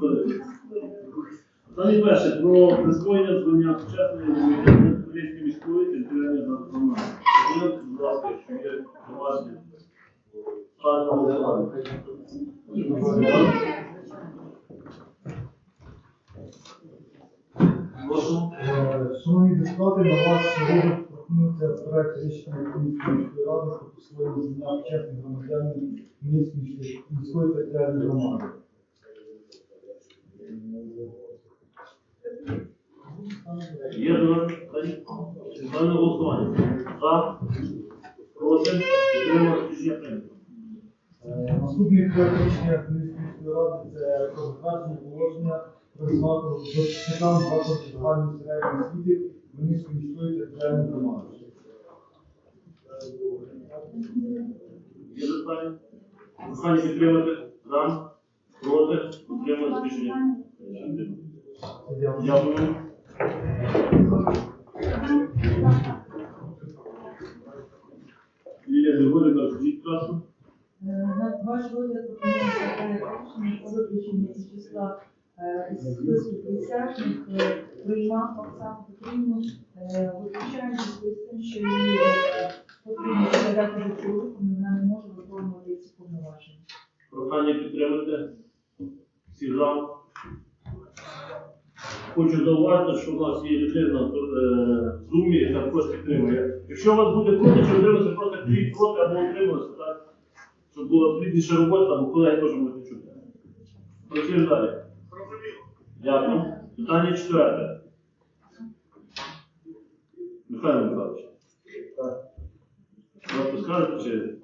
Питання перше про присвоєння звання почесної громадянина Хмельницької міської територіальної громади. Будь ласка, що є поважні. Ставимо голосування. Прошу. Е, Шановні депутати, на ваш розгляд пропонується проект рішення Київської міської ради про присвоєння звання чесних громадянин Хмельницької міської територіальної громади. Є? Ставимо на голосування. За, проти, підтримати рішення прийнято. Е, Наступний проект рішення Хмельницької ради це про затвердження положення про захисникам закладів загальної середньої освіти Хмельницької міської територіальної громади. Є запитання? Прохання підтримати. За, проти, підтримати рішення. Дякую. Лілія Григорівна, розкажіть красно. На ваш розгляд пропонується рішення про виключення із числа е, списку присяжних е, приймав Оксану Петрівну, е, виключаємо в зв'язку з тим, що її е, потрібно передати до цього, вона не може виконувати ці повноваження. Прохання підтримати. Всі за. Хочу зауважити, що в нас є людина е, в зумі, яка також підтримує. Якщо у вас буде проти, чи утриматися, просто клік проти або утриматися, так? Щоб була плідніша робота, бо колеги теж можуть чути. Працюємо далі. Дякую. Питання четверте. Михайло Михайлович. Ви скажете, чи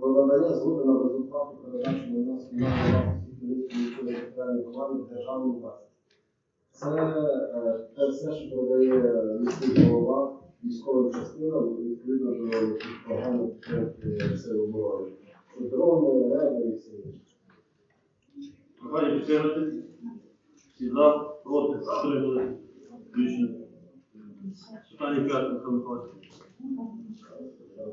Про надання згоди на результати передачі на нас територіальної команди державної власності. Це е, те все, що продає міський голова, військова частина, відповідно до програми підтримки сил оборони. Дрони, реби і все інше. Прохання підтримати. Всі за, проти, підтримали. Рішення. Питання п'яте, Михайло Михайлович.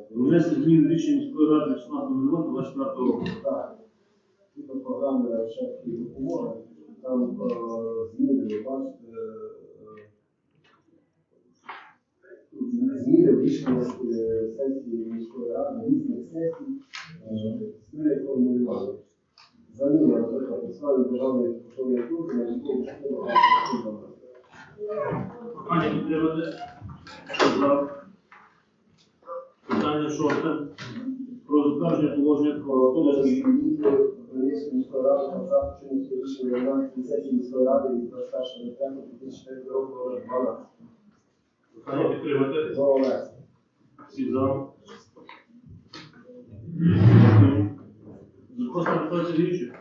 Внести зміни рішення міської ради 16.08.24 року. Так, ці програми шефські допомоги, там е, зміни, бачите, е, зміни в рішення е, сесії міської ради, різних сесій, е, формулювання. Заміна, наприклад, національної державної поштової служби на військову частину. Прохання підтримати. За? Питання шосте. Про затвердження положення про автобусні Хмельницької міської ради завтра чинності рішення на сесії міської ради від 21 травня 2004 року номер 12. Прохання підтримати. Знову Олег. Всі за. Запрошую Михайло Сергійович.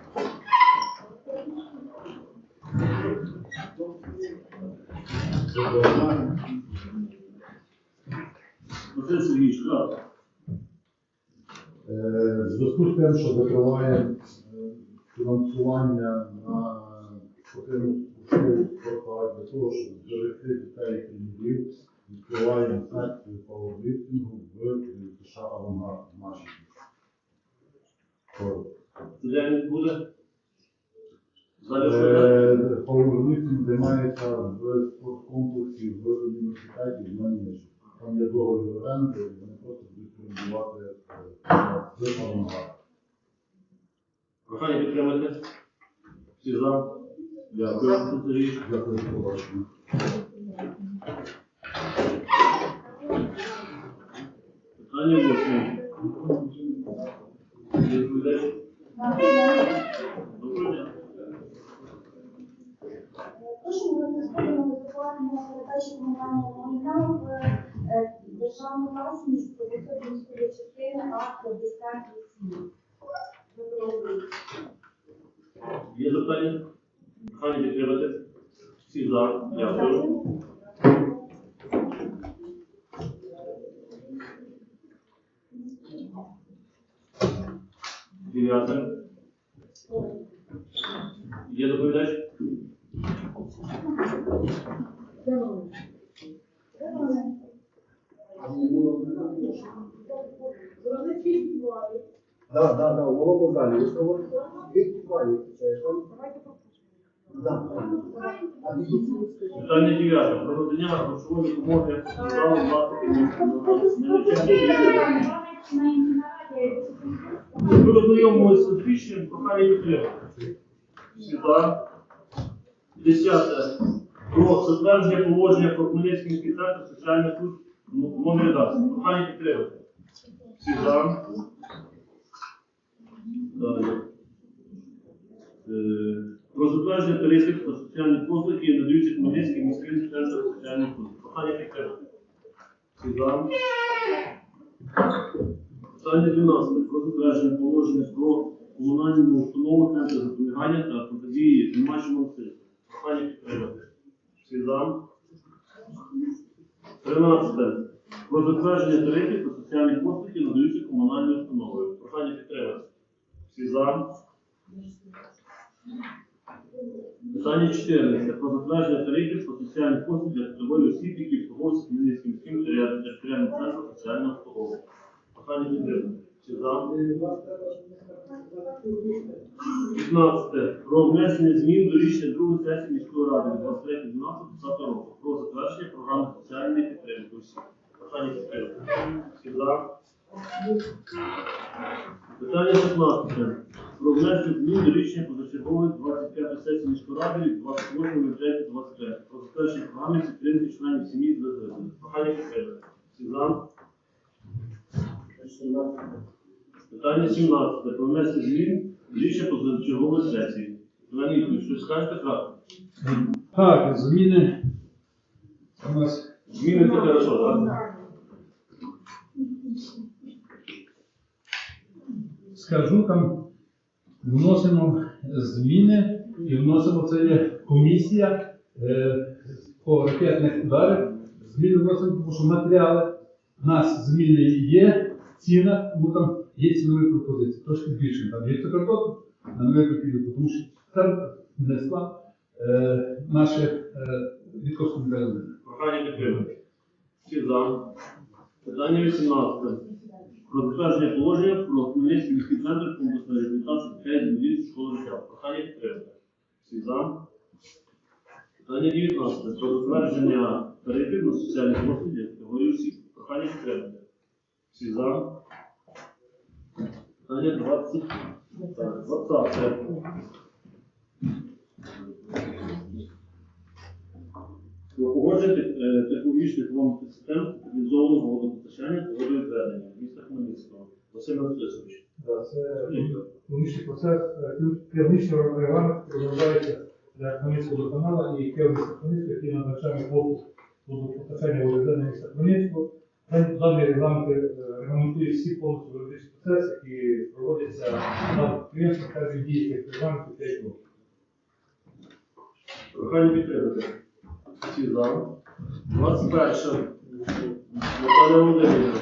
Василь Сергійович, кратко. Е, В зв'язку з тим, що закриває е, фінансування на спортивну школу спорту для того, щоб зберегти дітей і тренерів, відкриваємо секцію пауерліфтингу в США Авангард нашій. Буде? Е, Пауерліфтинг займається в спорткомплексі в університеті в Манежі. Там є договір оренди, вони просто будуть орендувати е, з Авангард. Прохання підтримати. Всі за. Дякую. Василь Дякую за побачення. Питання восьме. Відповідач. Доброго дня. Прошу ми розповімо докладно передачі комунального майна в е, державну власність високої міської частини А-58. Є запитання? Прохання підтримати. Всі за. Дякую. Дев'яте. Є доповідач? А не було Так, так, так, у новому залі. Ви сказали, відкриваю. Це ж там. А дивіться, Питання дев'яте. Про надання грошової допомоги залу власників Ми ознайомилися з рішенням, прохання. Всі за. Десяте. Про затвердження положення про Хмельницький центр соціальних служб номер. Прохання підтримати. Всі за. Далі. Е, Про затвердження тарифів та соціальних послуг, які надаються Хмельницький міський центр соціальних служб. Прохання підтримати. Всі. Питання 12. Про затвердження положення про комунальну установу центру запобігання та протидії домашньому насильству. Прохання підтримати. Всі за. 13. Про затвердження тарифів та соціальних послуг, які надаються комунальною установою. Всі за. Питання 14. Про затвердження тарифів та соціальних послуг для категорії осіб, які обслуговуються Хмельницьким міським територіальним центром соціального обслуговування. Прохання підтримати. Всі за. 15. Про внесення змін до рішення другої сесії міської ради від 23.12.20 року про затвердження програми соціальної підтримки осіб. Прохання підтримати. Всі за. Питання 16. Про внесення змін до рішення позачергової 25 сесії міської ради від 28.03.23 про затвердження програми підтримки членів сім'ї з дитиною. Прохання підтримати. Всі за. Питання 17. Про внесення змін до рішення позачергової сесії. Леонід, щось скажете кратко? Так, зміни у нас Зміни це хорошо, так? Скажу там, вносимо зміни і вносимо це є комісія е, по ракетних ударів. Зміни вносимо, тому що матеріали у нас зміни є, ціна, тому там є цінові пропозиції, трошки більше. Там є картоплю на нове копійку, тому що там внесла е, наше е, відділення. Прохання підтримати. Всі за. Питання 18. Про затвердження положення про центр комплексної реабілітації дітей з інвалідністю школи життя. Прохання підтримати. Всі за. Питання 19. Про затвердження на соціальні послуги категорії осіб. Прохання підтримати. Всі за. Питання 20. 20. Погодження е, технологічних вогневих систем цивілізованого водопостачання та водовідведення в міста Хмельницького. Василь Анатолійович. Да, Це технічний процес, е, регламент розробляється для Хмельницького водоканалу і керівництва Хмельницького, який назначає послуг водопостачання водовідведення міста Хмельницького. Дан- Даний регламент е, регламентує всі повністю юридичні процеси, які проводяться на підприємствах дії цих регламентів 5 років. Прохання підтримати. Всі за. 21. Наталя Володимирівна.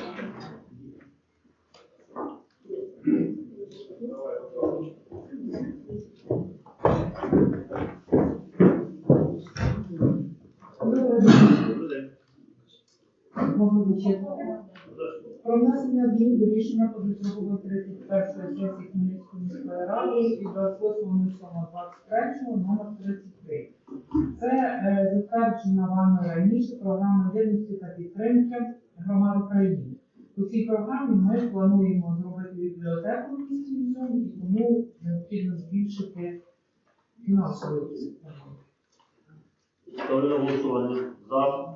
Про внесення змін до рішення позачергової 31 сесії Хмельницької міської ради від 28.07.23 номер 33. Це е, затверджена вами раніше програма єдності та підтримки громад України. У цій програмі ми плануємо зробити бібліотеку в місті і тому необхідно збільшити фінансовий ресурс. Ставлю на голосування. За.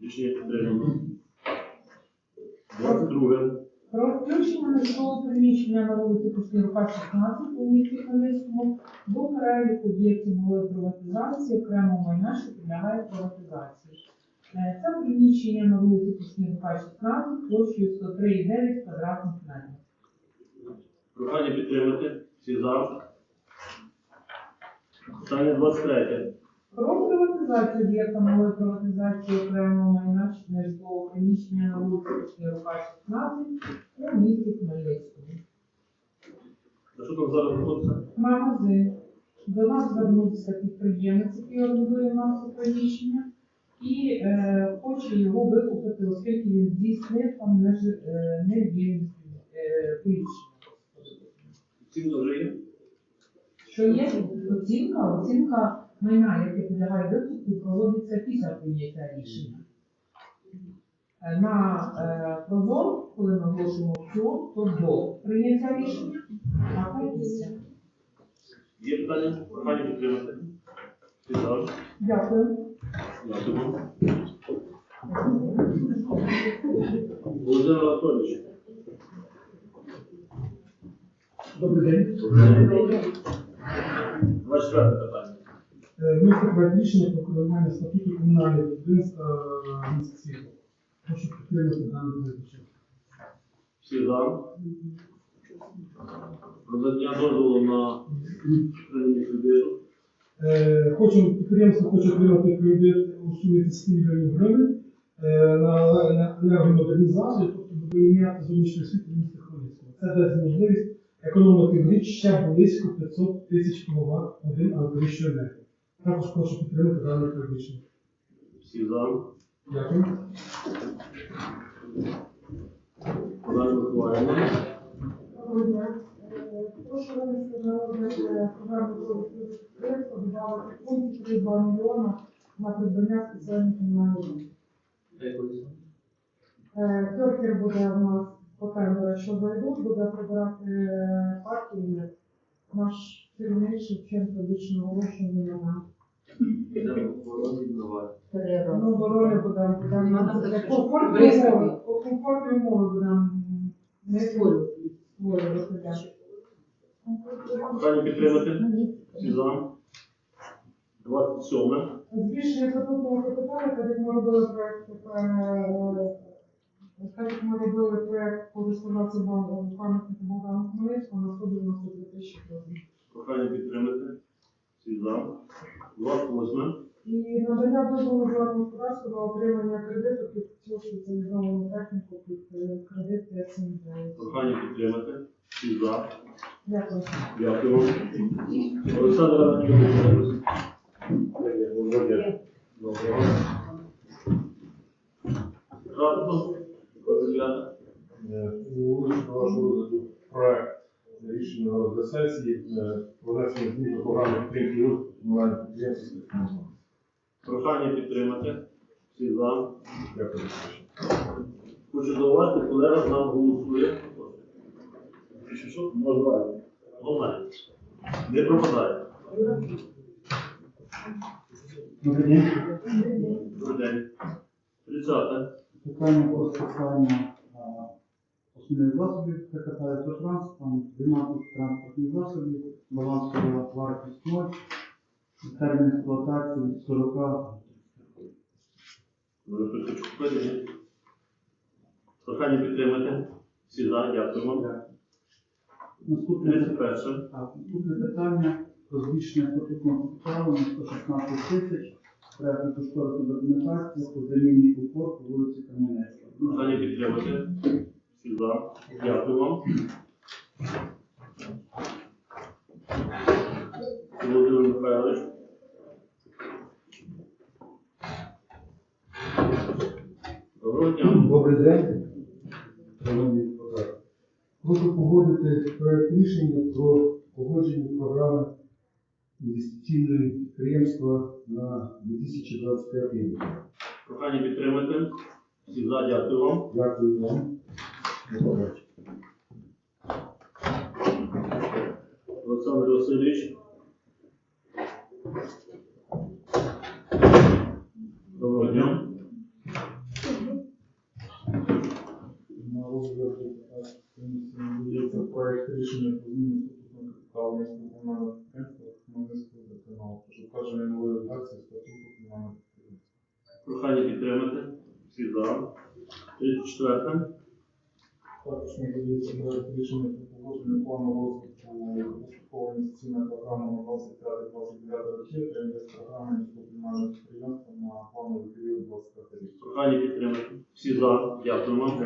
Рішення підтримано. 22. Про включення нежитлового приміщення на вулиці Кушнірка, 16 у місті Хмельницькому до переліку об'єктів малої приватизації окремо майна, що підлягає приватизації. Е, Це приміщення на вулиці Кушнірка, 16 площею 103,9 квадратних метрів. Прохання підтримати. Всі за. Питання 23. Про приватизацію об'єкта малої приватизації окремого майна нежитлового приміщення на вулиці Кушнірка, 16 у місті Хмельницькому. А що там зараз знаходиться? магазин. До нас звернувся підприємець, який орендує наше приміщення. і е, хоче його викупити, оскільки він здійснив там не, жи- е, не він е. Ціна вже є? Що є оцінка? Оцінка майна, яке підлягає викупу, проводиться після прийняття рішення. Е, На е, прозор, коли ми оголошуємо аукціон, то до прийняття рішення, а після. Є питання? Прохання підтримати. Дякую. Дякую. Володимир Анатолійович. Добрий день. Ваше четверте питання. Проект рішення про коливання статуту комунального міста Світло. Прошу підтримати проект рішення. Всі за. Про надання дозволу на прийняття кредиту. Е, Хочу, підприємство хоче отримати кредит у сумі 10 мільйонів гривень е, на, енергомодернізацію, тобто буде міняти зовнішнє світло міста Хмельницького. Це дасть можливість економити в рік ще близько 500 тисяч кВт один електричної енергії. Також прошу підтримати дане проект рішення. Всі за. Дякую. Олена Миколаївна. Доброго дня. Е, Прошу винести на розгляд е, розвитку підприємства, додати пункт 3,2 мільйона на придбання спеціальних комунальних. Е, Тьоркер буде у нас по що зайдуть, буде прибирати е. Наш керівник Шевченко більше наголошений на ну, будемо для комфортної умови, по комфортної умови будемо не створювати. Створювати, так. Підтримати. Всі за. 27. Збільшення статутного капіталу, так як ми робили проект, е, так як ми робили проект по реставрації банку пам'ятника Богдана Хмельницького, на 192 тисячі гривень. Прохання підтримати. Всі за. 28. І надання дозволу приватному господарству на отримання кредиту під цю спеціалізовану техніку під е, кредит 579. Прохання підтримати. Всі за. Дякую. Дякую. Олександр Анатолійович. Кратко. 29. Вручити до вашого розгляду проект рішення на розгляд сесії е, про внесення змін до програми підтримки і розвитку комунальних підприємств. Прохання підтримати. Всі за. Дякую. Хочу зауважити, колега з нами голосує. Що, що? Можливо. Не пропадає. Добрий день. Добрий день. 30. Питання про списання а, основних засобів ПКП «Електротранс», там 12 транспортних засобів, балансова вартість 0, термін експлуатації від 40 Може, хтось хоче купити? ні? Прохання підтримати. Всі за. Дякуємо. Наступне, 31. так, наступне питання про збільшення статутного капіталу на 116 тисяч, проєктна кошторисна документація по заміні упор по вулиці Кам'янецька. Прохання підтримати. Всі за. Дякую вам. Володимир Михайлович. Доброго дня. Добрий день. Шановні депутати. Прошу погодити проект рішення про погодження програми інвестиційного підприємства на 2025 рік. Прохання підтримати. Всі за. Дякую вам. Дякую вам. До побачення. Олександр Васильович. Доброго дня. На розгляд комісії надається проект рішення про зміну статутного капіталу міського комунального підприємства Хмельницького водоканалу. Про затвердження нової редакції статуту комунального підприємства. Прохання підтримати. Всі за. 34. Також надається проект рішення про погодження плану розвитку поступової інвестиційної програми на 25-29 років та інвестпрограми міського комунального підприємства на плановий період 25 років. Прохання підтримати. Всі за. Дякуємо.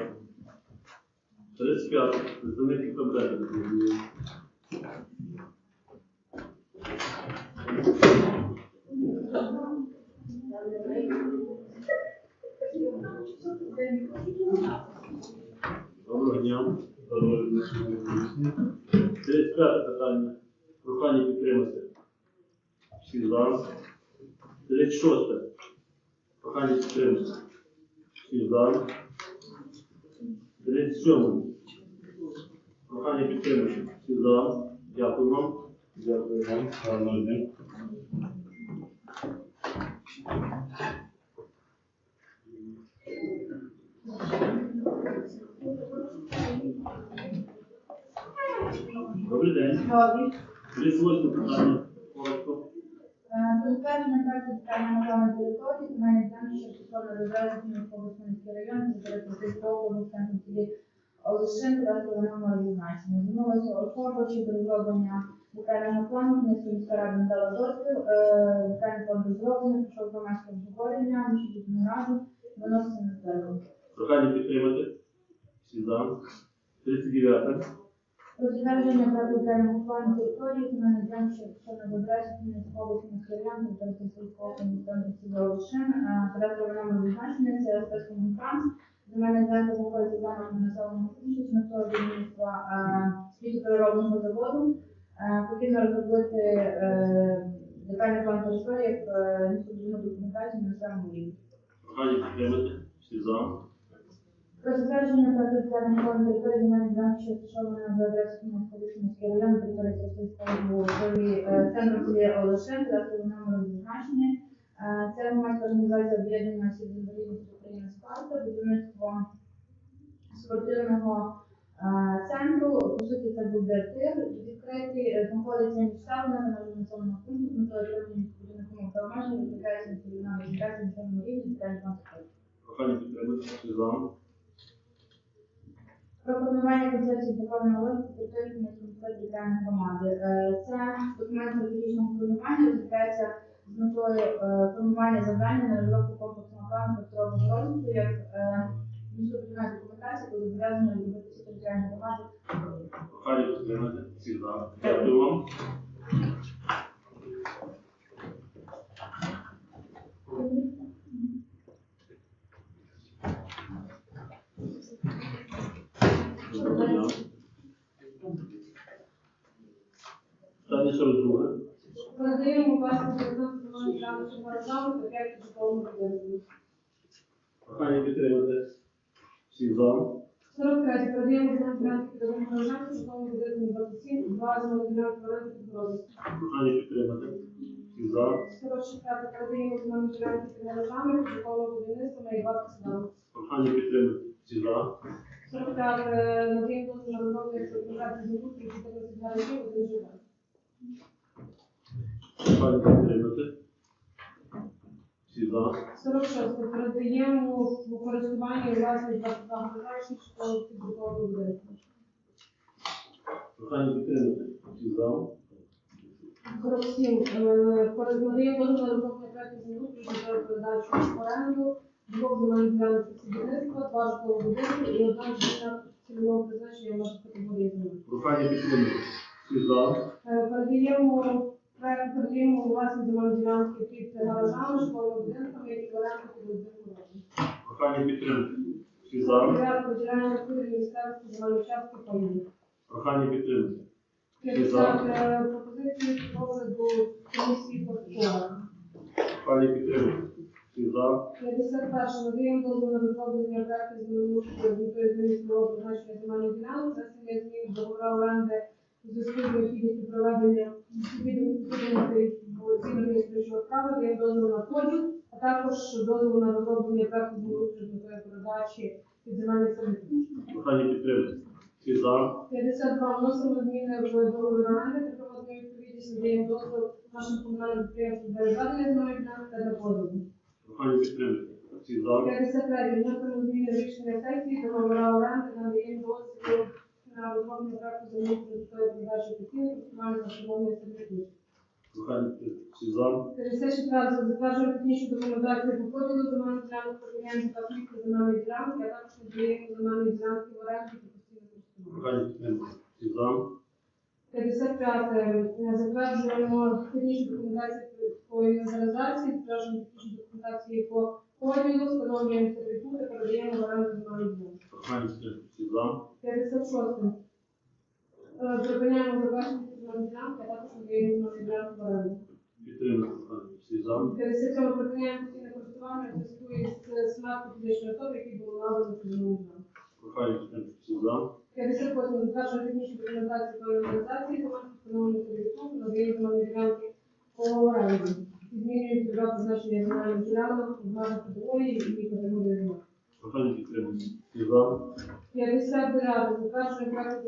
35. Представник кабінету. земельних осіб. Доброго дня. Доброго дня. 35 питання. Прохання підтримати. Всі за. 36. Прохання підтримати. Всі за. 37. Прохання підтримати. Всі за. Дякую вам. Дякую вам. Гарного дня. Добрий день. Добрі. 38 питання. Коротко. Затвердження проекту детального плану території, земельні ділянки, що стосовно розвезення Полосницький район, території Просвітського центру селі Олешин, кадастровий номер зазначення. Звернулася особа щодо розроблення детального плану, Хмельницька міська рада надала дозвіл, е, детальний план розроблений, пройшов громадське обговорення, ми ще міжнародну раду, виноситься на звернення. Прохання підтримати. Всі за. 39. Про затвердження проекту детального плану території, земельні ділянки, що адресі Хмельницького обласного району, території сільського комітету Олешин, кадастровий номер зазначення, це спецкомунтранс. Земельна ділянка знаходиться за межами населеного пункту з метою будівництва світопереробного заводу. Потрібно розробити е, детальний план території як е, містобудівну документацію на самому рівні. Прохання підтримати. Всі за. Про затвердження проекту детального плану території земельної ділянки, що розташована за адресою Хмельницького району, території Тростянського селі е, центру селі Олешин, кадастровий номер зазначення. Е, Це громадська організація об'єднання осіб з інвалідністю України «Спарта», будівництво спортивного е, центру. По суті, це буде тир відкритий, знаходиться між селами на населеного пункту, з метою отримання відповідних умов та обмежень, викликається відповідна вегетація на цьому рівні, план території. Прохання підтримати. За. Про формування концепції законного розвитку підтримки територіальної громади. Е, Це документ стратегічного планування розробляється з метою е, формування завдання на розробку комплексного плану просторового розвитку як е, містобудівна документація, коли зобов'язана робити всі територіальні громади. Хай підтримати. Всі за. Дякую вам. Доброго дня. Питання 42. Передаємо власне законодавство державного програму та п'ять житлового будинку. Прохання підтримати. Всі за. 43. Передаємо земельні ділянки педагогічного житлового житлового будинку 27, два земельні ділянки в оренду під розвитку. Прохання підтримати. Всі за. 44. Передаємо земельні ділянки під гаражами житлового будівництва на Івана Сідан. Прохання підтримати. Всі за. 45. Надаємо дозвіл на розроблення експлуатації землі 14 гаражів, один живе. Прохання підтримати. Всі за. 46. Передаємо у користування власність 22 гаражів житлового підбудового будинку. Прохання підтримати. Всі за. 47. Передаємо дозвіл на розроблення проекту землі щодо передачу в оренду двох земельних ділянок садівництва, два житлових будинки і одна житлова цільового призначення нашої категорії землі. Прохання підтримати. Всі за. Е, Передаємо проект, у власні ділянки під гаражами, житловими будинками, які в оренду під одним. Прохання підтримати. Всі за. Порядок поділяння активів місцевості земельної частки паїв. Прохання підтримати. 50 е, пропозиції розгляду комісії по спорах. Прохання підтримати. Всі за. 51. Надаємо дозвіл на розроблення проекту землеустрою з метою зміни призначення земельних ділянок, внесення змін до оренди у зв'язку з необхідністю проведення відповідності в цінних історичного права, даємо дозвіл на поділ, а також дозвіл на розроблення проекту з метою передачі під земельних сервітутів. Прохання підтримати. Всі за. 52. Вносимо зміни в договір оренди та проводимо відповідність, надаємо дозвіл нашим комунальним підприємствам для відведення земельних та для поділу. Прохання підтримати. Всі за. 53. Вносимо зміни в рішення сесії договора оренди, надаємо дозвіл на розроблення проекту землі продуктової передачі користування та встановлення сервітутів. Прохання. Всі за. 54. Затверджуємо технічну документацію по поділу земельних ділянок підприємств та фіксу земельної ділянки, а також ділянки в та постійне користування. Прохання підтримати. Всі за. 55. Затверджуємо технічну документацію по інвентаризації, затверджуємо технічну документацію по Поділу встановлюємо сервітути, передаємо в оренду ділянку. Всі за. 56. Е, Припиняємо завершення земельної ділянки, а також надаємо земельну ділянку в оренду. Прохання. Всі за. 57 припиняємо постійне користування в зв'язку із смертю фізичної особи, які були надані земельну ділянку. Прохання підтримати. Всі за. 58. Затверджуємо технічну документацію та організації команд, встановлення сервітуту, надаємо земельні ділянки по оренду. Змінюють два призначення земельних ділянок в межах категорії і категорії земель. Прохання підтримати. Всі за. 59. Затверджуємо проект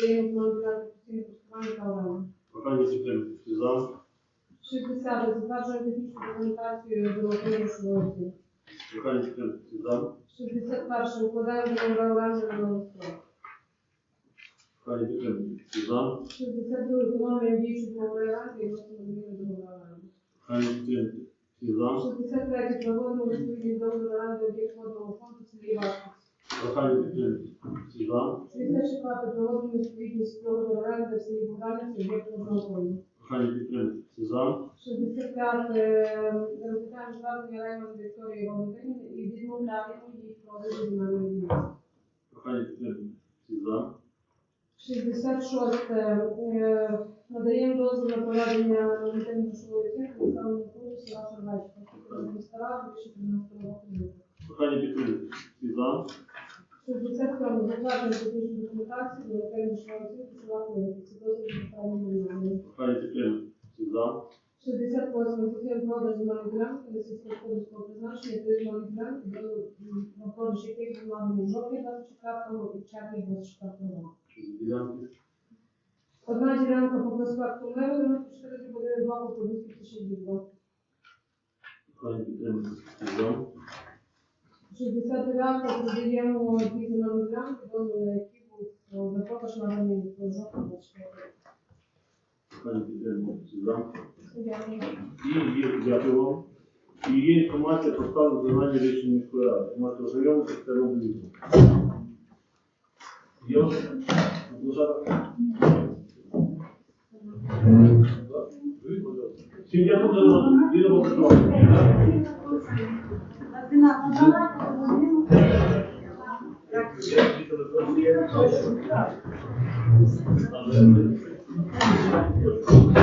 земельні ділянки постійне користування. Прохання підтримати. За. 60. Затверджуємо технічну документацію землеустрою оцінки. Прохання підтримати. За. 61. Укладаємо договір на новострой. Прохання підтримати. За. 62. Економія діючого договору оренди і вносимо зміни до договору оренди. Прохання підтримати. Всі за. 63. Проводимо відповідні договір оренди об'єкт фонду в селі Прохання підтримати. Всі за. 64. Проводимо відповідність договору оренди в селі Богданівці об'єкт водного фонду. Прохання підтримати. Всі за. 65. Розглядаємо звернення Рейман Вікторії Валентинівни і відмовляємо їх продажу земельної ділянки. Прохання підтримати. Всі за. 66. Е, Надаємо дозвіл на проведення нормативно-грошової оцінки населеного пункту села Шарвечка. Міста більше 13 років. Прохання підтримати. Всі за. 67. Затверджуємо технічну документацію для нормативно-грошової оцінки села Хмельницький. Це дозвіл на правильне визнання. Прохання підтримати. Всі за. 68. Здійснюємо продаж земельної ділянки для сільськогосподарського призначення три земельні ділянки, до- на продаж яких наданий в жовтні 24 і червні 24 року. Ділянки. Одна ділянка по проспекту Миру, 94 по Подільській тисячі дібро. Прохання підтримати. Всі за. 69 продаємо дві земельні ділянки, дозвіл на які був на продаж наданий в жовтні 24 Прохання підтримати. Всі за. І є, дякую вам. І є інформація про стан виконання рішень міської ради. Можете ознайомитися з цим відео. Є у вас? Всім дякую за роботу. Віримо в перемогу. Дякую.